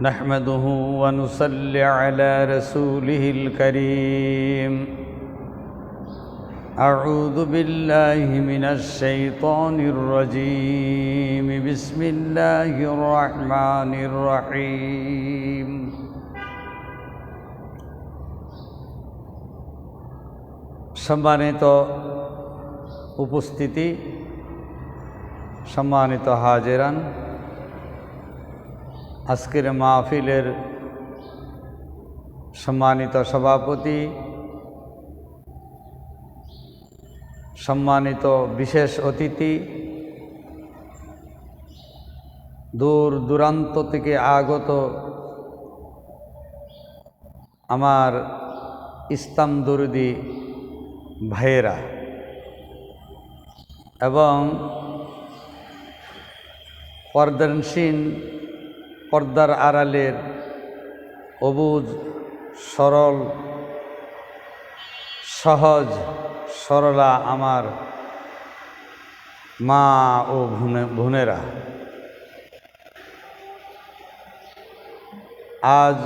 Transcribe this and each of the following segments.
نحمده ونصلي على رسوله الكريم أعوذ بالله من الشيطان الرجيم بسم الله الرحمن الرحيم সম্মানিত উপস্থিতি সম্মানিত হাজেরান আজকের মাহফিলের সম্মানিত সভাপতি, সম্মানিত বিশেষ অতিথি, দূর দূরান্ত থেকে আগত আমার ইসলাম দরুদি ভাইয়েরা এবং পর্দানসীন পর্দার আড়ালের অবুজ, সরল, সহজ, সরলা আমার মা ও ভুনে বোনেরা আজ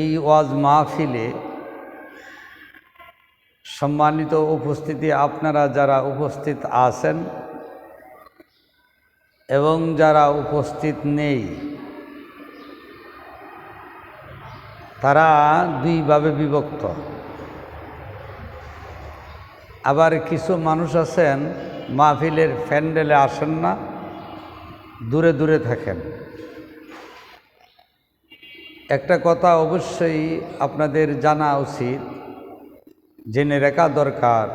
এই ওয়াজ মাহফিলে সম্মানিত উপস্থিতি, আপনারা যারা উপস্থিত আছেন এবং যারা উপস্থিত নেই, তারা দুইভাবে বিভক্ত। আবার কিছু মানুষ আছেন, মাহফিলের ফ্যান্ডেলে আসেন না, দূরে দূরে থাকেন। একটা কথা অবশ্যই আপনাদের জানা উচিত, জেনে রাখা দরকার।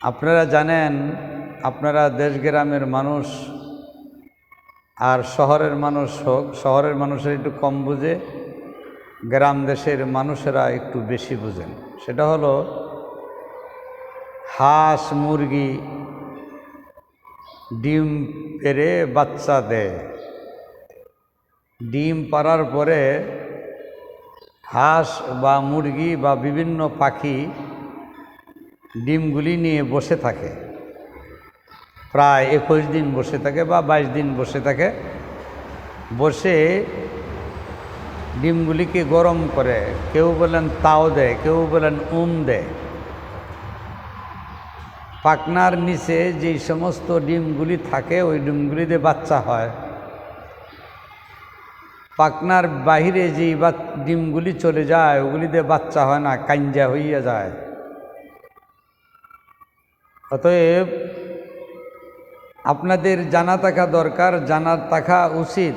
আপনারা জানেন আপনারা দেশ গ্রামের মানুষ আর শহরের মানুষ হোক, শহরের মানুষের একটু কম বুঝে, গ্রাম দেশের মানুষেরা একটু বেশি বুঝেন। সেটা হলো, হাঁস, মুরগি, ডিম পেরে বাচ্চা দেয়। ডিম পাড়ার পরে হাঁস বা মুরগি বা বিভিন্ন পাখি ডিমগুলি নিয়ে বসে থাকে। প্রায় একুশ দিন বসে থাকে বা বাইশ দিন বসে থাকে। বসে ডিমগুলিকে গরম করে, কেউ বলেন তাও দেয়, কেউ বলেন উম দেয়। পাকনার নিচে যেই সমস্ত ডিমগুলি থাকে, ওই ডিমগুলিতে বাচ্চা হয়। পাকনার বাহিরে যেই বা, ডিমগুলি চলে যায়, ওগুলিতে বাচ্চা হয় না কাঞ্জা হইয়া যায়। অতএব আপনাদের জানা থাকা দরকার, জানা থাকা উচিত।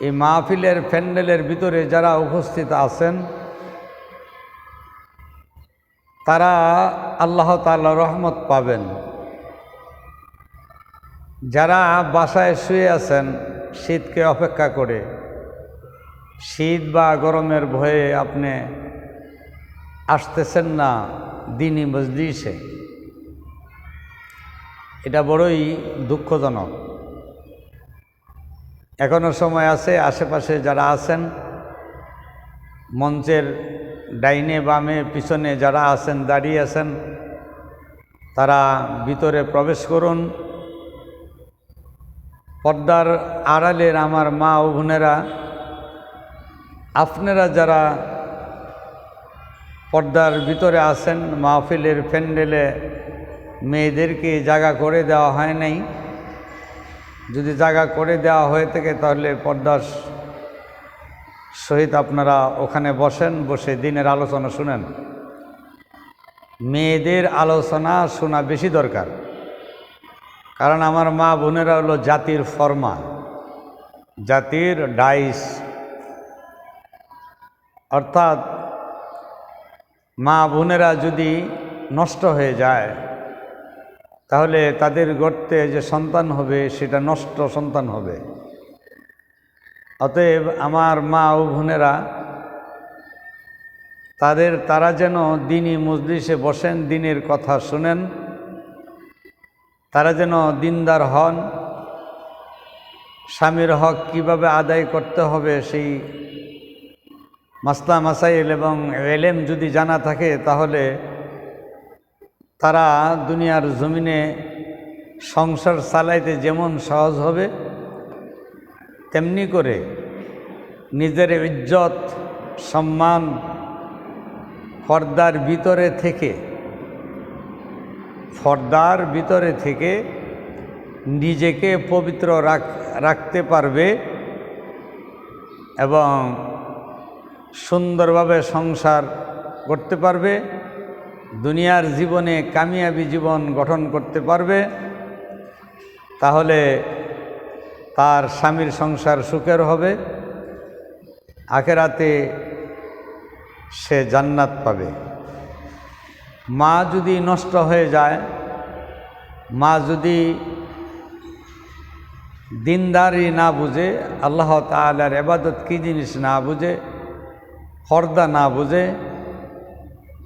এই মাহফিলের প্যান্ডেলের ভিতরে যারা উপস্থিত আছেন, তারা আল্লাহ তাল্লা রহমত পাবেন। যারা বাসায় শুয়ে আছেন, শীতকে অপেক্ষা করে। শীত বা গরমের ভয়ে আপনি আসতেছেন না দিনই মজলিসে। এটা বড়ই দুঃখজনক। এখনও সময় আছে, আশেপাশে যারা আছেন, মঞ্চের ডাইনে বামে পিছনে যারা আছেন, দাঁড়িয়ে আছেন, তারা ভিতরে প্রবেশ করুন। পর্দার আড়ালের আমার মা ও বোনেরা, আপনারা যারা পর্দার ভিতরে আছেন, মাহফিলের প্যান্ডেলে মেয়েদেরকে জায়গা করে দেওয়া হয় নাই। যদি জায়গা করে দেওয়া হয়ে থাকে তাহলে পর্দার সহিত আপনারা ওখানে বসেন, বসে দিনের আলোচনা শুনেন। মেয়েদের আলোচনা শোনা বেশি দরকার। কারণ আমার মা বোনেরা হলো জাতির ফরমা জাতির ডাইস। অর্থাৎ মা বোনেরা যদি নষ্ট হয়ে যায় তাহলে তাদের গর্তে যে সন্তান হবে, সেটা নষ্ট সন্তান হবে। অতএব আমার মা ও বোনেরা, তাদের তারা যেন দিনই মজলিসে বসেন, দিনের কথা শুনেন। তারা যেন দিনদার হন। স্বামীর হক কীভাবে আদায় করতে হবে, সেই মাসলা মাসাইল এবং এলেম যদি জানা থাকে, তাহলে তারা দুনিয়ার জমিনে সংসার চালাইতে যেমন সহজ হবে, তেমনি করে নিজের ইজ্জত, সম্মান পর্দার ভিতরে থেকে ফর্দার ভিতরে থেকে নিজেকে পবিত্র রাখ, রাখতে পারবে এবং সুন্দরভাবে সংসার করতে পারবে। দুনিয়ার জীবনে কামিয়াবি জীবন গঠন করতে পারবে, তাহলে তার স্বামীর সংসার সুখের হবে, আখেরাতে সে জান্নাত পাবে। মা যদি নষ্ট হয়ে যায়, মা যদি দিনদারি না বুঝে, আল্লাহ তালার এবাদত কী জিনিস না বুঝে হর্দা না বুঝে,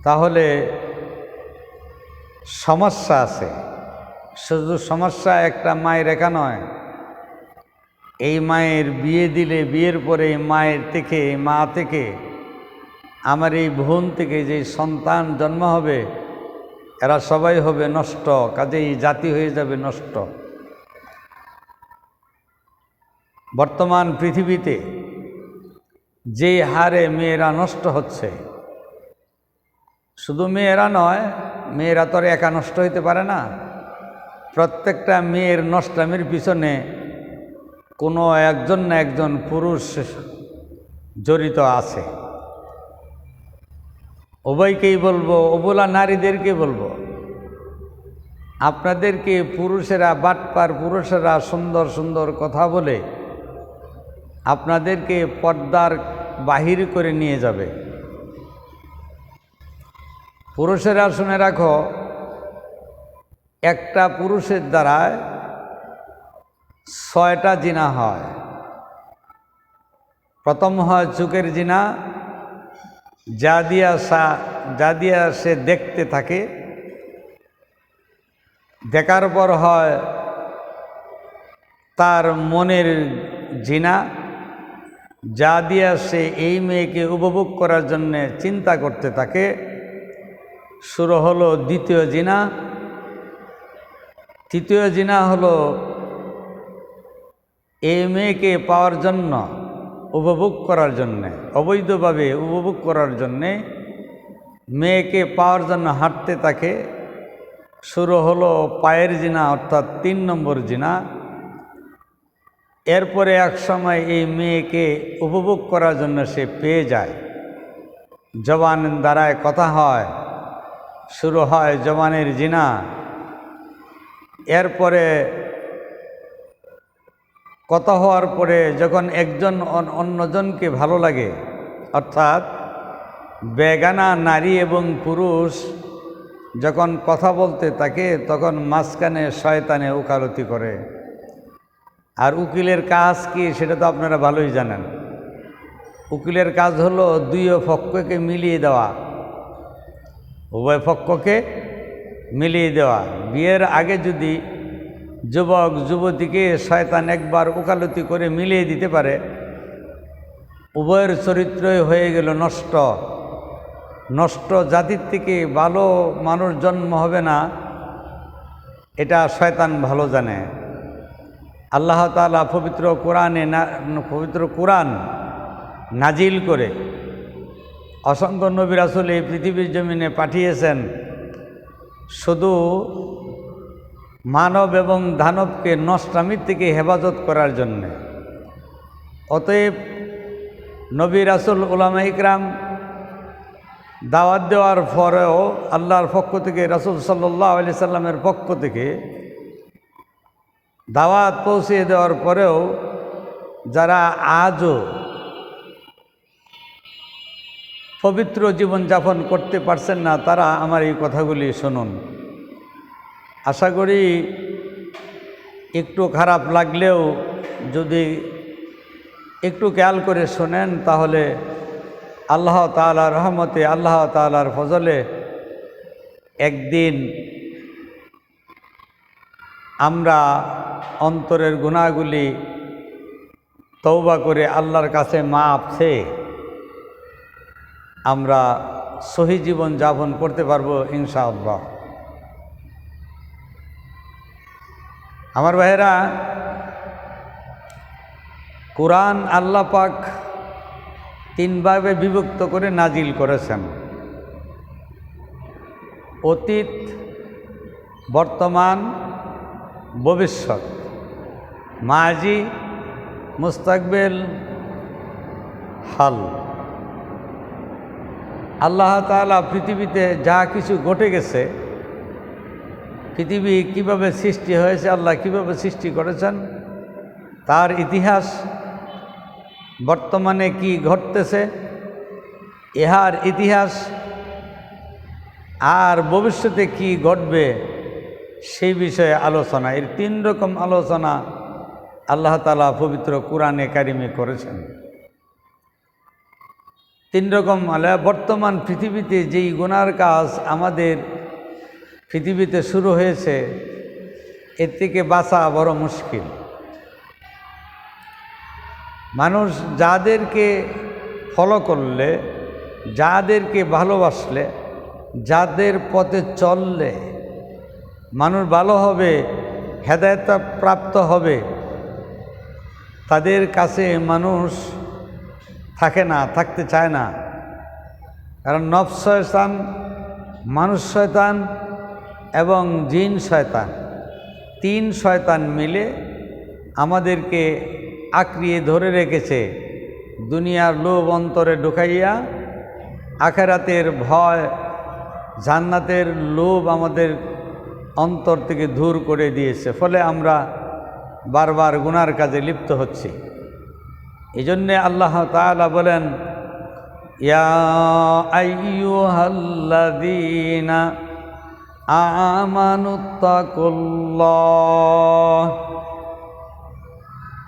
তাহলে সমস্যা আছে। শুধু সমস্যা একটা মায়ের একা নয়। এই মায়ের বিয়ে দিলে, বিয়ের পরে মায়ের থেকে মা থেকে, আমার এই বোন থেকে যে সন্তান জন্ম হবে, এরা সবাই হবে নষ্ট, কাজেই জাতি হয়ে যাবে নষ্ট। বর্তমান পৃথিবীতে যে হারে মেয়েরা নষ্ট হচ্ছে, শুধু মেয়েরা নয় মেয়েরা তো একা নষ্ট হইতে পারে না। প্রত্যেকটা মেয়ের নষ্টামের পিছনে কোনো একজন না একজন পুরুষ জড়িত আছে। উভয়কেই বলব ওবলা নারীদেরকে বলব, আপনাদেরকে পুরুষেরা, বাটপার পুরুষেরা সুন্দর সুন্দর কথা বলে আপনাদেরকে পর্দার বাহির করে নিয়ে যাবে। পুরুষেরা শুনে রাখো, একটা পুরুষের দ্বারায় ছয়টা জিনা হয়। প্রথম হয় চুকের জিনা, যা দিয়া সা, যা দিয়া সে দেখতে থাকে। দেখার পর হয় তার মনের জিনা, যা দিয়া সে এই মেয়েকে উপভোগ করার জন্যে চিন্তা করতে থাকে। শুরু হলো দ্বিতীয় জিনা। তৃতীয় জিনা হলো এই মেয়েকে পাওয়ার জন্য, উপভোগ করার জন্যে, অবৈধভাবে উপভোগ করার জন্যে মেয়েকে পাওয়ার জন্য হাঁটতে থাকে শুরু হলো পায়ের জিনা, অর্থাৎ তিন নম্বর জিনা। এরপরে এক সময় এই মেয়েকে উপভোগ করার জন্য সে পেয়ে যায়। জবান দ্বারায় কথা হয় শুরু হয় জবানের জিনা। এরপরে কথা হওয়ার পরে যখন একজন অন্যজনকে ভালো লাগে, অর্থাৎ বেগানা নারী এবং পুরুষ যখন কথা বলতে থাকে, তখন মাঝখানে শয়তানে উকালতি করে। আর উকিলের কাজ কি সেটা তো আপনারা ভালোই জানেন। উকিলের কাজ হলো দুই পক্ষকে মিলিয়ে দেওয়া। উভয় পক্ষকে মিলিয়ে দেওয়া। বিয়ের আগে যদি যুবক, যুবতীকে শয়তান একবার উকালতি করে মিলিয়ে দিতে পারে, উভয়ের চরিত্রই হয়ে গেল নষ্ট। নষ্ট জাতির থেকে ভালো মানুষ জন্ম হবে না, এটা শয়তান ভালো জানে। আল্লাহ তালা পবিত্র কোরআনে না, পবিত্র কোরআন নাজিল করে। অসংখ্য নবী রাসুল এই পৃথিবীর জমিনে পাঠিয়েছেন। শুধু মানব এবং দানবকে নষ্টামির থেকে হেফাজত করার জন্যে। অতএব নবী রাসুল উলামা ইকরাম দাওয়াত দেওয়ার পরেও আল্লাহর পক্ষ থেকে, রাসুল সাল্লাহ আলি সাল্লামের পক্ষ থেকে দাওয়াত পৌঁছিয়ে দেওয়ার পরেও যারা আজও পবিত্র জীবনযাপন করতে পারছেন না, তারা আমার এই কথাগুলি শুনুন। আশা করি একটু খারাপ লাগলেও যদি একটু খেয়াল করে শোনেন, তাহলে আল্লাহ তালার রহমতে, আল্লাহ তালার ফজলে একদিন আমরা অন্তরের গুণাগুলি তৌবা করে আল্লাহর কাছে মাপ চেয়ে আমরা সহি জীবন যাপন করতে পারব, ইনশাআল্লাহ। আমার ভাইয়েরা, কোরআন আল্লাহ পাক তিনভাবে বিভক্ত করে নাজিল করেছেন। অতীত, বর্তমান, ভবিষ্যৎ। মাজি, মুস্তাকবেল, হাল। আল্লাহ তাআলা পৃথিবীতে যা কিছু ঘটে গেছে, পৃথিবী কীভাবে সৃষ্টি হয়েছে, আল্লাহ কীভাবে সৃষ্টি করেছেন, তার ইতিহাস বর্তমানে কি ঘটতেছে, ইহার ইতিহাস আর ভবিষ্যতে কি ঘটবে, সেই বিষয়ে আলোচনা, এর তিন রকম আলোচনা আল্লাহ তালা পবিত্র কোরআনে কারিমে করেছেন। তিন রকম আলে বর্তমান পৃথিবীতে যেই গুনার কাজ আমাদের পৃথিবীতে শুরু হয়েছে, এর থেকে বাঁচা বড় মুশকিল। মানুষ যাদেরকে ফলো করলে, যাদেরকে ভালোবাসলে, যাদের পথে চললে, মানুষ ভালো হবে হেদায়ত প্রাপ্ত হবে, তাদের কাছে মানুষ থাকে না, থাকতে চায় না। কারণ নব শয়তান মানুষ শয়তান এবং জিন শয়তান। তিন শয়তান মিলে আমাদেরকে আঁকড়িয়ে ধরে রেখেছে দুনিয়ার লোভ অন্তরে ঢুকাইয়া। আখেরাতের ভয়, জান্নাতের লোভ আমাদের অন্তর থেকে দূর করে দিয়েছে। ফলে আমরা বারবার গুনার কাজে লিপ্ত হচ্ছি। এই জন্যে আল্লাহ তালা বলেন ইয়া আইয়ুহাল্লাযীনা আমানুত্তাকুল্লাহ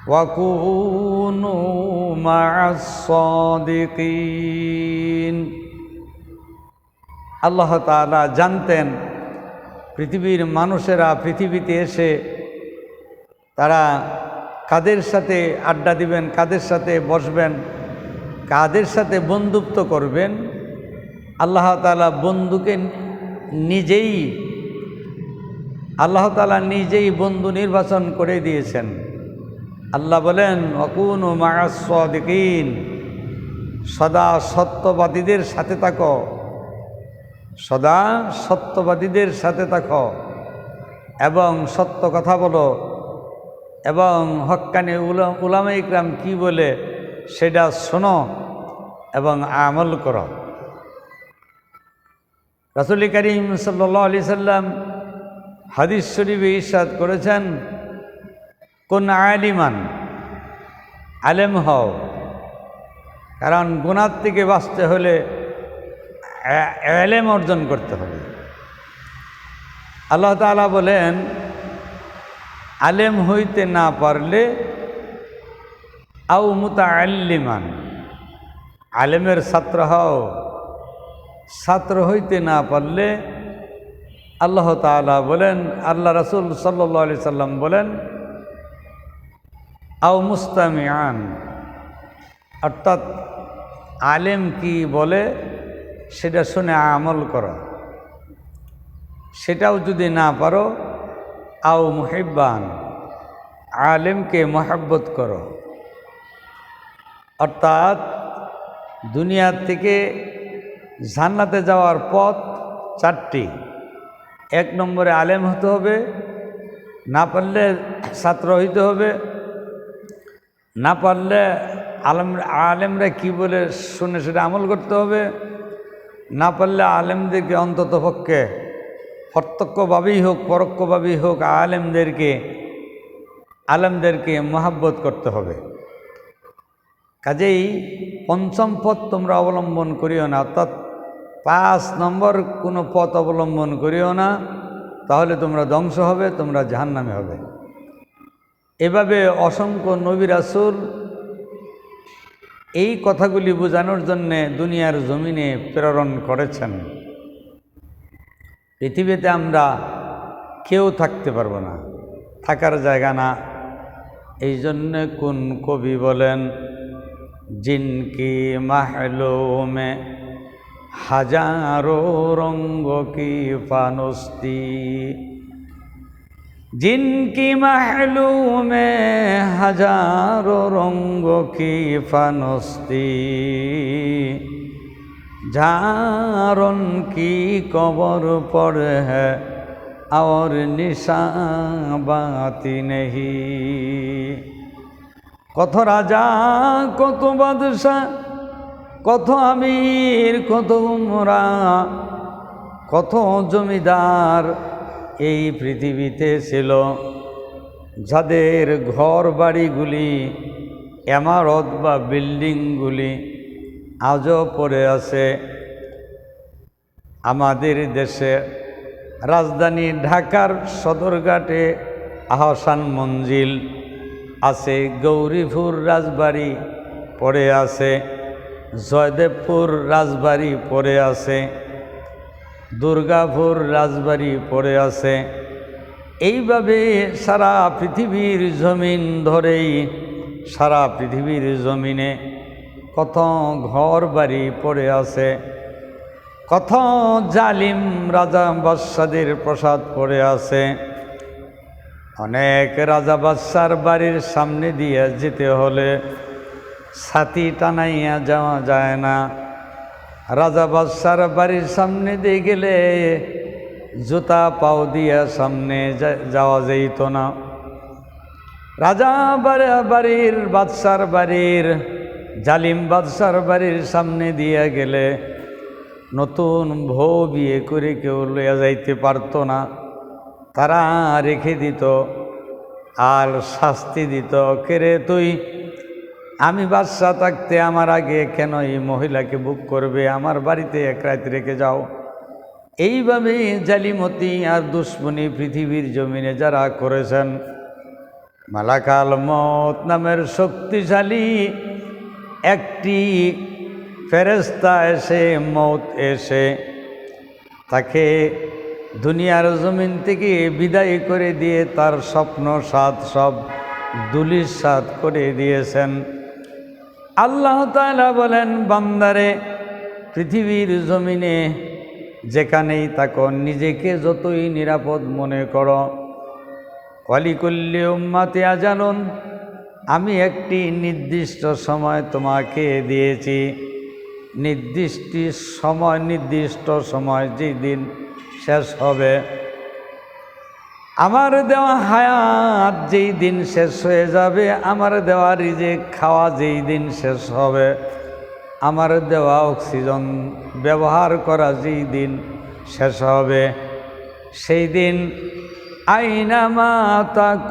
وكونوا مع الصادقين আল্লাহ তাআলা জানতেন পৃথিবীর মানুষেরা পৃথিবীতে এসে তারা কাদের সাথে আড্ডা দিবেন, কাদের সাথে বসবেন, কাদের সাথে বন্ধুত্ব করবেন, আল্লাহ তালা বন্ধুকে নিজেই, আল্লাহ তালা নিজেই বন্ধু নির্বাচন করে দিয়েছেন। আল্লাহ বলেন অকুন ও মায়াসদিন সদা সত্যবাদীদের সাথে থাকো সদা সত্যবাদীদের সাথে থাকো এবং সত্য কথা বলো। এবং হক্কানি উলামা ইকরাম কি বলে সেটা শোনো এবং আমল করো। রাসুল করিম সাল্লা আলি সাল্লাম হাদিস শরীফে ইসাদ করেছেন, কোন আলিমান, আলেম হও, কারণ গুণার থেকে বাঁচতে হলে এলেম অর্জন করতে হবে। আল্লাহ তালা বলেন আলেম হইতে না পারলে আউ মুতা আল্লিমান আলেমের ছাত্র হও। ছাত্র হইতে না পারলে আল্লাহ তালা বলেন, আল্লাহ রসুল সাল্লি সাল্লাম বলেন, আও মুস্তামিয়ান অর্থাৎ আলেম কি বলে, সেটা শুনে আমল করো। সেটাও যদি না পারো আও মুহিব্বান, আলেমকে মহাব্বত করো। অর্থাৎ দুনিয়ার থেকে জান্নাতে যাওয়ার পথ চারটি। এক নম্বরে আলেম হতে হবে, না পারলে ছাত্র হইতে হবে। না পারলে আলম, আলেমরা কি বলে শুনে সেটা আমল করতে হবে। না পারলে আলেমদেরকে অন্তত পক্ষে প্রত্যক্ষভাবেই হোক, পরোক্ষভাবেই হোক, আলেমদেরকে আলেমদেরকে মহাব্বত করতে হবে। কাজেই পঞ্চম পথ তোমরা অবলম্বন করিও না, অর্থাৎ পাঁচ নম্বর কোনো পথ অবলম্বন করিও না, তাহলে তোমরা ধ্বংস হবে, তোমরা জাহান্নামে হবে। এভাবে অসংখ্য নবী রাসুল এই কথাগুলি বোঝানোর জন্যে দুনিয়ার জমিনে প্রেরণ করেছেন। পৃথিবীতে আমরা কেউ থাকতে পারব না, থাকার জায়গা না। এই জন্য কোন কবি বলেন জিনকি মাহলুমে, হাজারো রঙ্গ কি পানস্তি জিনকি মাহলুমে, হাজারো রঙ্গ কি পানস্তি फनस्ती जहाँ उनकी कबर पर है और निशान बाती नहीं কত রাজা কত বাদশাহ কত আমির কত উমরা কত জমিদার এই পৃথিবীতে ছিল যাদের ঘর বাড়িগুলি এমারত বা বিল্ডিংগুলি আজও পড়ে আছে। আমাদের দেশে রাজধানী ঢাকার সদরঘাটে আহসান মঞ্জিল আছে, গৌরীপুর রাজবাড়ি পড়ে আছে, জয়দেবপুর রাজবাড়ি পড়ে আছে, দুর্গাপুর রাজবাড়ি পড়ে আছে। এইভাবে সারা পৃথিবীর জমিন ধরেই, সারা পৃথিবীর জমিনে কত ঘর বাড়ি পড়ে আছে, কত জালিম রাজা বাদশাদের প্রসাদ পড়ে আছে। অনেক রাজা বাদশার বাড়ির সামনে দিয়ে যেতে হলে ছাতি টানাইয়া যাওয়া যায় না। রাজা বাদশার বাড়ির সামনে দিয়ে গেলে জুতা পাও দিয়া সামনে যাওয়া যেত না। রাজা বাড়ির বাদশার বাড়ির জালিম বাদশার বাড়ির সামনে দিয়া গেলে নতুন ভৌ বিয়ে করে কেউ লইয়া যাইতে পারতো না। তারা রেখে দিত, আর শাস্তি দিত। কেরে তুই? আমি বাদশা থাকতে আমার আগে কেন এই মহিলাকে বুক করবে? আমার বাড়িতে এক রাত রেখে যাও। এইভাবে জালিমতি আর দুশ্মনী পৃথিবীর জমিনে যারা করেছেন, মালাকাল মত নামের শক্তিশালী একটি ফেরেস্তা এসে মত এসে তাকে দুনিয়ার জমিন থেকে বিদায় করে দিয়ে তার স্বপ্ন সাত সব দুলির সাত করে দিয়েছেন। আল্লাহ তালা বলেন, বান্দারে, পৃথিবীর জমিনে যেখানেই তাকো নিজেকে যতই নিরাপদ মনে করো। কলিকল্লি উম্মাতে আজানুন আমি একটি নির্দিষ্ট সময় তোমাকে দিয়েছি। নির্দিষ্ট সময় নির্দিষ্ট সময় যেই দিন শেষ হবে। আমার দেওয়া হায়াত যেই দিন শেষ হয়ে যাবে, আমার দেওয়া রিজে খাওয়া যেই দিন শেষ হবে। আমার দেওয়া অক্সিজেন ব্যবহার করা যেই দিন শেষ হবে। সেই দিন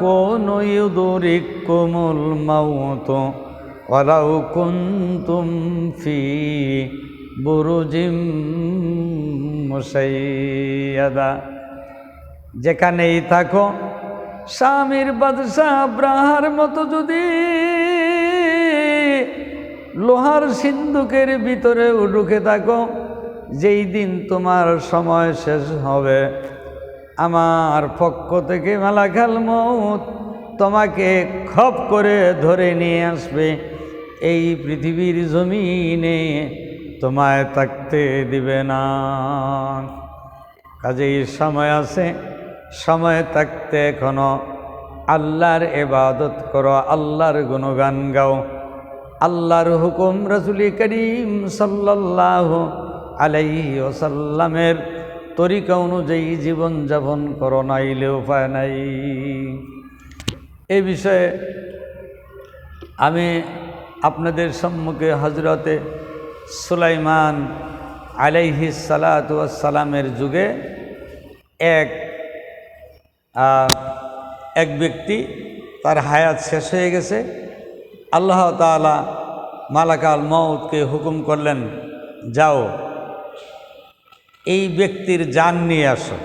কোন ইউদুরিক কোমল মাউত? ওলাউ কুন্তুম ফি বুরুজিম মুসাইয়াদা। যেখানেই থাকো, স্বামীর বাদশাহ ব্রাহার মতো যদি লোহার সিন্ধুকের ভিতরে ঢুকে থাকো, যেই দিন তোমার সময় শেষ হবে। আমার পক্ষ থেকে মালাখাল মৌত তোমাকে খপ করে ধরে নিয়ে আসবে। এই পৃথিবীর জমিনে তোমায় থাকতে দিবে না। কাজেই সময় আছে, সময় থাকতে এখনও আল্লাহর এবাদত করো, আল্লাহর গুণগান গাও। আল্লাহর হুকুম রসুলি করিম সাল্লাহ আলাইহি ওসাল্লামের তরিকা অনুযায়ী জীবনযাপন করো, নাইলে উপায় নাই। এই বিষয়ে আমি আপনাদের সম্মুখে হজরতে সুলাইমান আলাইহি সালাতামের যুগে এক এক ব্যক্তি তার হায়াত শেষ হয়ে গেছে। আল্লাহ তালা মালাকাল মৌতকে হুকুম করলেন, যাও। এই ব্যক্তির যান নিয়ে আসো।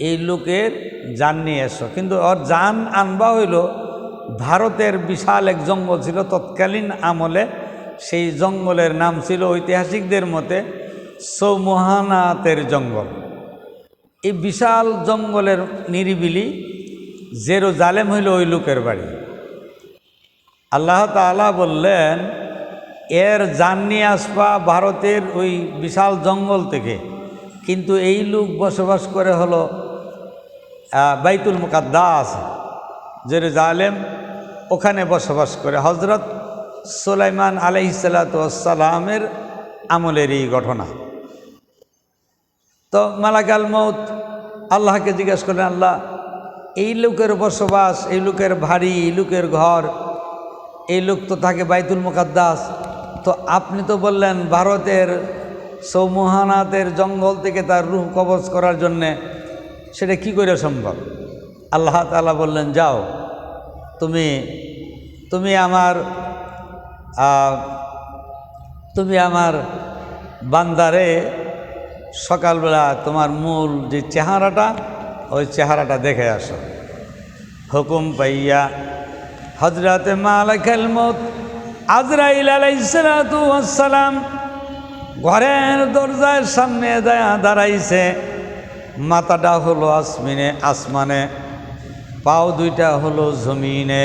এই লোকের যান নিয়ে এসো কিন্তু ওর যান আনবা হইল, ভারতের বিশাল এক জঙ্গল ছিল, তৎকালীন আমলে। সেই জঙ্গলের নাম ছিল ঐতিহাসিকদের মতে সৌমহানাতের জঙ্গল। এই বিশাল জঙ্গলের নিরিবিলি জেরো জালেম হইল ওই লোকের বাড়ি। আল্লাহ তালা বললেন এর যান নিয়ে আসবা ভারতের ওই বিশাল জঙ্গল থেকে। কিন্তু এই লোক বসবাস করে হলো বাইতুল মুকাদ্দাস জেরুজালেম ওখানে বসবাস করে। হজরত সুলাইমান আলাইসালাতামের আমলের এই ঘটনা। তো মালাকাল মৌত আল্লাহকে জিজ্ঞেস করলেন, আল্লাহ, এই লোকের বসবাস, এই লোকের ভারী এই লোকের ঘর, এই লোক তো থাকে বাইতুল মুকাদ্দাস তো আপনি তো বললেন ভারতের সৌমহানাতের জঙ্গল থেকে তার রুহ কবজ করার জন্যে সেটা কি করে সম্ভব? আল্লাহ তালা বললেন, যাও, তুমি তুমি আমার তুমি আমার বান্দারে সকালবেলা তোমার মূল যে চেহারাটা, ওই চেহারাটা দেখে আসো। হুকুম পাইয়া হজরতে মালাকাল মত আজরাইল আলাইসালাম ঘরের দরজার সামনে দাঁড়াইছে। মাথাটা হলো আসমিনে, আসমানে, পাও দুইটা হলো জমিনে।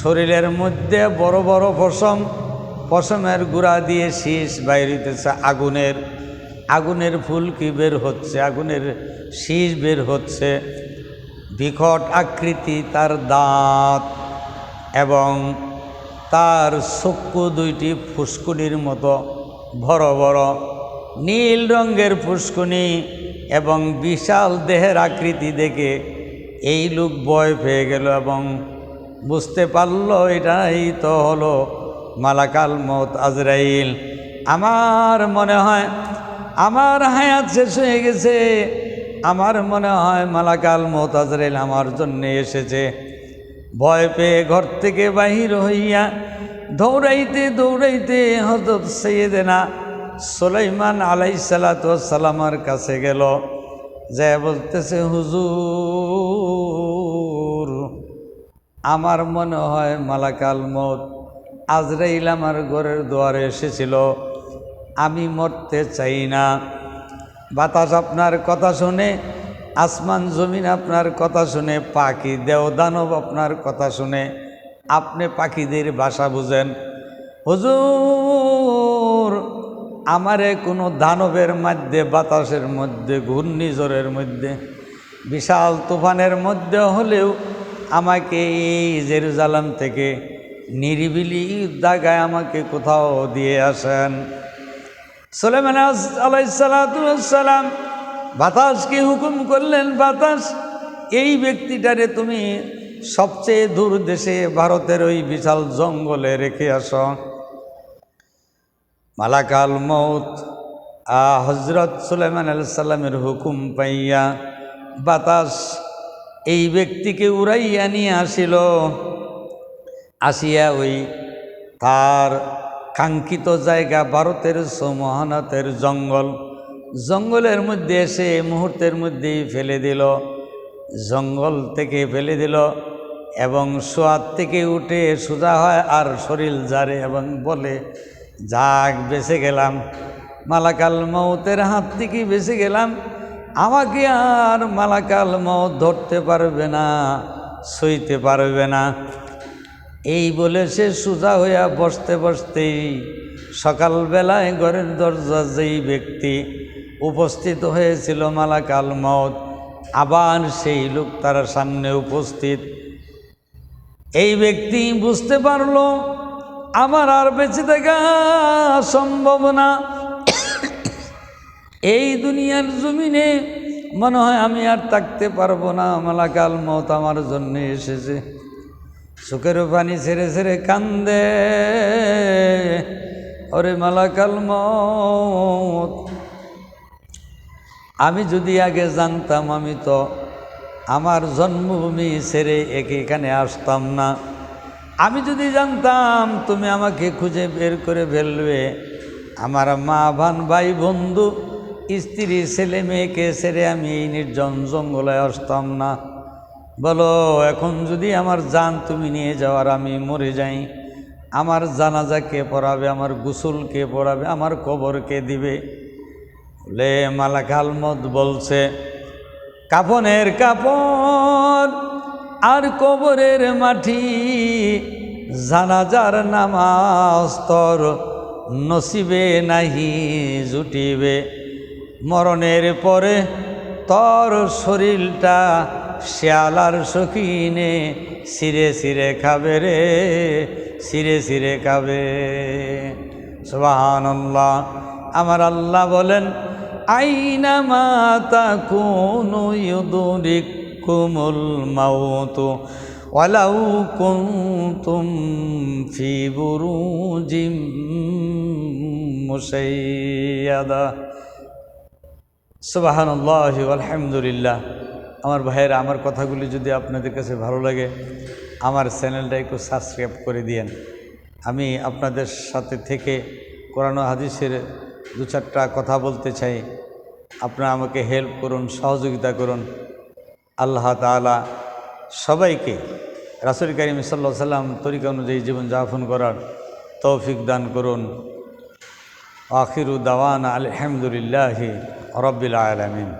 শরীরের মধ্যে বড় বড় পশম, পশমের গুঁড়া দিয়ে শীষ বাইরিতেছে আগুনের। আগুনের ফুলকি বের হচ্ছে? আগুনের শীষ বের হচ্ছে। বিকট আকৃতি তার দাঁত এবং তার চক্ষু দুইটি ফুসকুনির মতো, বড় বড়, নীল রঙের ফুসকুনি এবং বিশাল দেহের আকৃতি দেখে এই লোক ভয় পেয়ে গেল এবং বুঝতে পারল, এটাই তো হলো মালাকাল মত আজরাইল। আমার মনে হয়, আমার হায়াত শেষ হয়ে গেছে। আমার মনে হয় মালাকাল মত আজরাইল আমার জন্য এসেছে। ভয় পেয়ে ঘর থেকে বাহির হইয়া দৌড়াইতে দৌড়াইতে হজরত সৈয়দেনা সুলাইমান আলাই সালাতামার কাছে গেল। যে বলতেছে, হুজুর, আমার মনে হয় মালাকাল মত আজরাইল আমার ঘরের দুয়ারে এসেছিল। আমি মরতে চাই না। বাতাস আপনার কথা শুনে আসমান জমিন আপনার কথা শুনে, পাখি দেওদানব আপনার কথা শুনে, আপনি পাখিদের ভাষা বুঝেন। হুজুর, আমারে কোনো দানবের মধ্যে, বাতাসের মধ্যে, ঘূর্ণিঝড়ের মধ্যে, বিশাল তুফানের মধ্যে হলেও আমাকে এই জেরুজালাম থেকে নিরিবিলি জায়গায় আমাকে কোথাও দিয়ে আসেন। সোলেমান আলাইসালাম বাতাসকে হুকুম করলেন, বাতাস, এই ব্যক্তিটারে তুমি সবচেয়ে দূর দেশে ভারতের ওই বিশাল জঙ্গলে রেখে আস। মালাকাল মৌত হজরত সুলেমান আলাইসাল্লামের হুকুম পাইয়া বাতাস এই ব্যক্তিকে উড়াইয়া নিয়ে আসিল। আসিয়া ওই তার কাঙ্ক্ষিত জায়গা ভারতের সমহানাতের জঙ্গল জঙ্গলের মধ্যে এসে মুহূর্তের মধ্যেই ফেলে দিল। জঙ্গল থেকে ফেলে দিল এবং সোয়াদ থেকে উঠে সোজা হয় আর শরীর জারে এবং বলে, যাক, বেঁচে গেলাম। মালাকাল মৌতের হাত থেকে বেঁচে গেলাম। আমাকে আর মালাকাল মৌত ধরতে পারবে না, সইতে পারবে না। এই বলে সে সোজা হইয়া বসতে বসতেই সকালবেলায় ঘরের দরজা যেই ব্যক্তি উপস্থিত হয়েছিল মালাকাল মত আবার সেই লোক তার সামনে উপস্থিত। এই ব্যক্তি বুঝতে পারল, আমার আর বেঁচে থাকা সম্ভব না। এই দুনিয়ার জমিনে মনে হয় আমি আর থাকতে পারব না। মালাকাল মত আমার জন্য এসেছে। সুখের পানি ছেড়ে ছেড়ে কান্দে। ওরে মালাকাল মত আমি যদি আগে জানতাম, আমি তো আমার জন্মভূমি ছেড়ে একে এখানে আসতাম না। আমি যদি জানতাম, তুমি আমাকে খুঁজে বের করে ফেলবে। আমার মা, ভান, ভাই, বন্ধু, স্ত্রী, ছেলে, মেয়েকে ছেড়ে আমি এই নির্জন জঙ্গলে আসতাম না। বলো, এখন যদি আমার জান তুমি নিয়ে যাওয়ার আমি মরে যাই, আমার জানাজা কে পড়াবে, আমার গুসুল কে পড়াবে, আমার কবর কে দিবে বলে মালাকাল মত বলছে, কাফনের কাপড় আর কবরের মাটি, জানাজার নামাজ নসিবে নাহি জুটিবে। মরণের পরে তোর শরীরটা শিয়ালার সখিনে সিরে সিরে খাবে রে সিরে সিরে খাবে। সুবহানাল্লাহ। আমার আল্লাহ বলেন মাতা কোন ইউদরিকুমুল মাউতু? ওয়ালাউ কুনতুম ফি বুরুজিম মুসাইয়াদা। সুবাহানুল্লাহ আলহামদুলিল্লাহ আমার ভাইয়েরা, আমার কথাগুলি যদি আপনাদের কাছে ভালো লাগে, আমার চ্যানেলটা একটু সাবস্ক্রাইব করে দিয়েন। আমি আপনাদের সাথে থেকে কোরআন হাদিসের দু চারটা কথা বলতে চাই। আপনারা আমাকে হেল্প করুন, সহযোগিতা করুন। আল্লাহ তালা সবাইকে রাসুল করিম সাল্লা সাল্লাম তরিকা অনুযায়ী জীবনযাপন করার তৌফিক দান করুন। আখিরু দাওয়ান আলহামদুলিল্লাহ রব্বিল আলমিন।